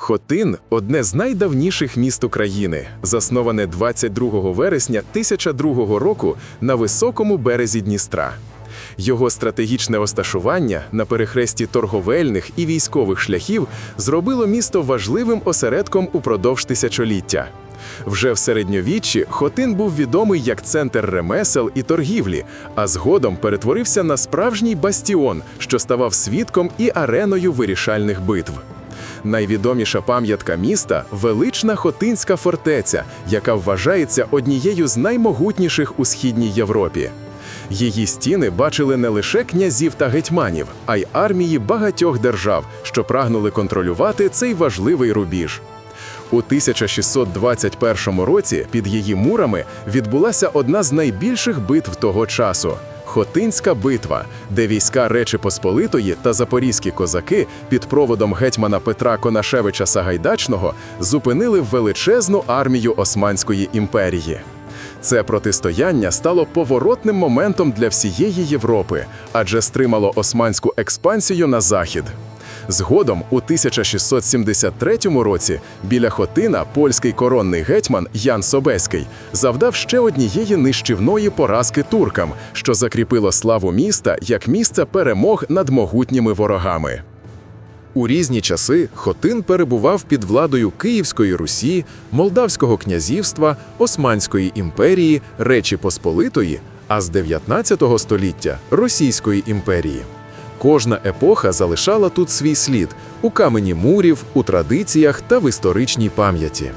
Хотин одне з найдавніших міст України, засноване 22 вересня 1002 року на високому березі Дністра. Його стратегічне розташування на перехресті торговельних і військових шляхів зробило місто важливим осередком упродовж тисячоліття. Вже в середньовіччі Хотин був відомий як центр ремесел і торгівлі, а згодом перетворився на справжній бастіон, що ставав свідком і ареною вирішальних битв. Найвідоміша пам'ятка міста велична Хотинська фортеця, яка вважається однією з наймогутніших у східній Європі. Її стіни бачили не лише князів та гетьманів, а й армії багатьох держав, що прагнули контролювати цей важливий рубіж. У 1621 році під її мурами відбулася одна з найбільших битв того часу Хотинська битва, де війська Речі Посполитої та запорізькі козаки під проводом гетьмана Петра Конашевича Сагайдачного зупинили величезну армію Османської імперії. Це протистояння стало поворотним моментом для всієї Європи, адже стримало османську експансію на захід. Згодом, у 1673 році, біля Хотина польський коронний гетьман Ян Собеський завдав ще однієї нищівної поразки туркам, що закріпило славу міста як місце перемог над могутніми ворогами. У різні часи Хотин перебував під владою Київської Русі, Молдавського князівства, Османської імперії, Речі Посполитої, а з 19 століття Російської імперії. Кожна епоха залишала тут свій слід у камені мурів, у традиціях та в історичній пам'яті.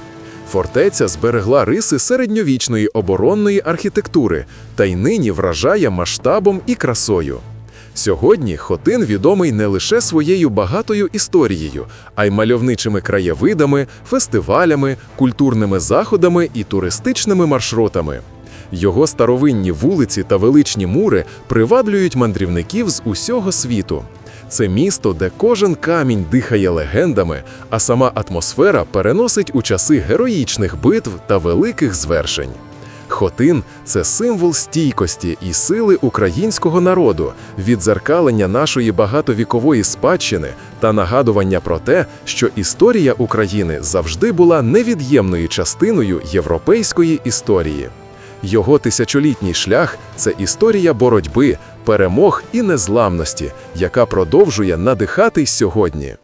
Фортеця зберегла риси середньовічної оборонної архітектури та й нині вражає масштабом і красою. Сьогодні Хотин відомий не лише своєю багатою історією, а й мальовничими краєвидами, фестивалями, культурними заходами і туристичними маршрутами. Його старовинні вулиці та величні мури приваблюють мандрівників з усього світу. Це місто, де кожен камінь дихає легендами, а сама атмосфера переносить у часи героїчних битв та великих звершень. Хотин це символ стійкості і сили українського народу, відзеркалення нашої багатовікової спадщини та нагадування про те, що історія України завжди була невід'ємною частиною європейської історії. Його тисячолітній шлях це історія боротьби, перемог і незламності, яка продовжує надихати сьогодні.